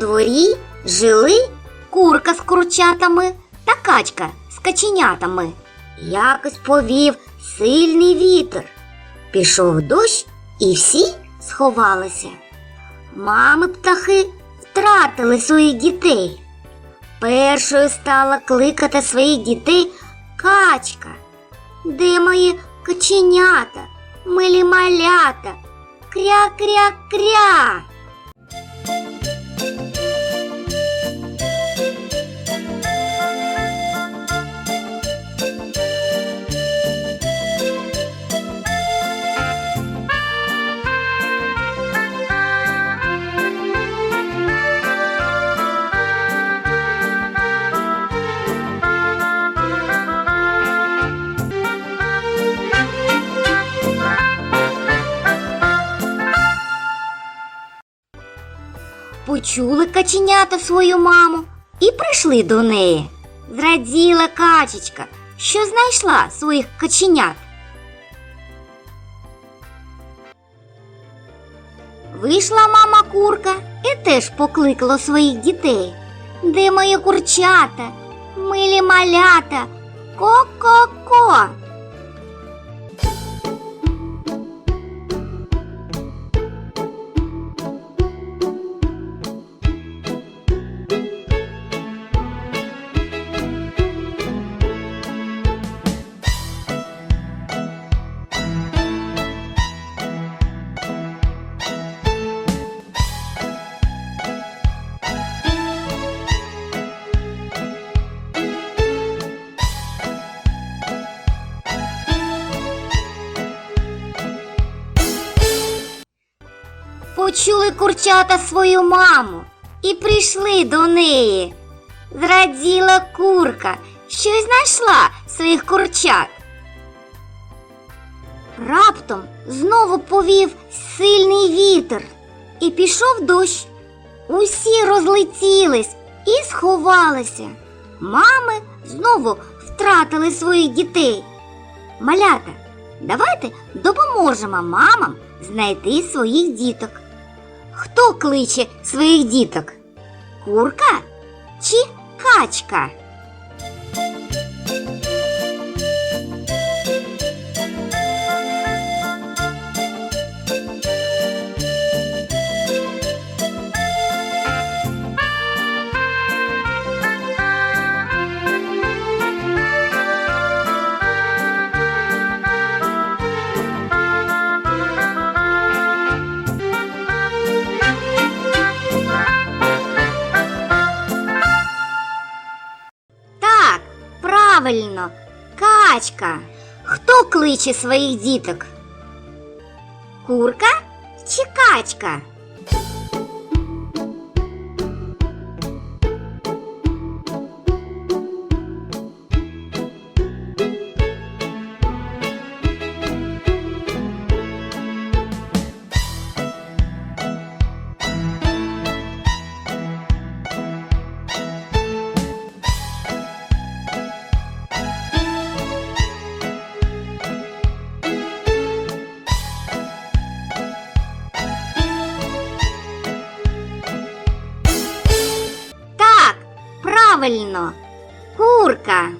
дворі жили курка з курчатами та качка з каченятами. Якось повів сильний вітер. Пішов дощ, і всі сховалися. Мами птахи втратили своїх дітей. Першою стала кликати своїх дітей качка. Де мої каченята, милі малята? Кря-кря-кря. Почули каченята свою маму і прийшли до неї. Зраділа качечка, що знайшла своїх каченят. Вийшла мама курка і теж покликала своїх дітей. Де мої курчата, милі малята, ко-ко-ко. Почули курчата свою маму і прийшли до неї. Зраділа курка, що й знайшла своїх курчат. Раптом знову повів сильний вітер і пішов дощ. Усі розлетілись і сховалися. Мами знову втратили своїх дітей. Малята, давайте допоможемо мамам знайти своїх діток. Хто кличе своїх діток? Курка чи качка? Правильно, качка. Хто кличе своїх діток? Курка чи качка? Правильно, курка.